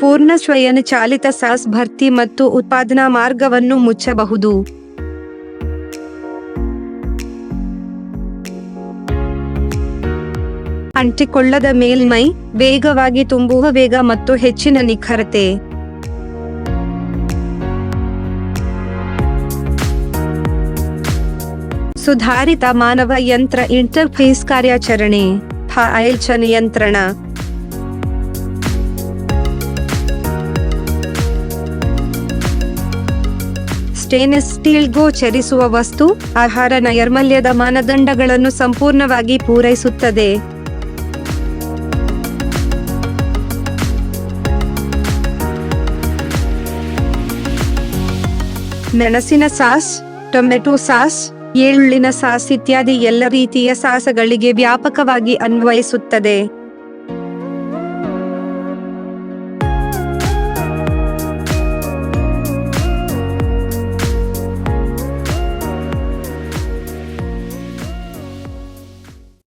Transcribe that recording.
ಪೂರ್ಣ ಸ್ವಯಂಚಾಲಿತ ಸಾಸ್ ಭರ್ತಿ ಮತ್ತು ಉತ್ಪಾದನಾ ಮಾರ್ಗವನ್ನು ಮುಚ್ಚಬಹುದು. ಅಂಟಿಕೊಳ್ಳದ ಮೇಲ್ಮೈ ವೇಗವಾಗಿ ತುಂಬುವ ವೇಗ ಮತ್ತು ಹೆಚ್ಚಿನ ನಿಖರತೆ. ಸುಧಾರಿತ ಮಾನವ ಯಂತ್ರ ಇಂಟರ್ಫೇಸ್ ಕಾರ್ಯಾಚರಣೆ ಫೈಲ್ ಚ ನಿಯಂತ್ರಣ. ಸ್ಟೇನ್ಲೆಸ್ ಸ್ಟೀಲ್ ಗೋಚರಿಸುವ ವಸ್ತು, ಆಹಾರ ನೈರ್ಮಲ್ಯದ ಮಾನದಂಡಗಳನ್ನು ಸಂಪೂರ್ಣವಾಗಿ ಪೂರೈಸುತ್ತದೆ. ಮೆಣಸಿನ ಸಾಸ್, ಟೊಮೆಟೊ ಸಾಸ್ ಈರುಳ್ಳಿನ ಸಾಸ್ ಇತ್ಯಾದಿ ಎಲ್ಲ ರೀತಿಯ ಸಾಸಗಳಿಗೆ ವ್ಯಾಪಕವಾಗಿ ಅನ್ವಯಿಸುತ್ತದೆ.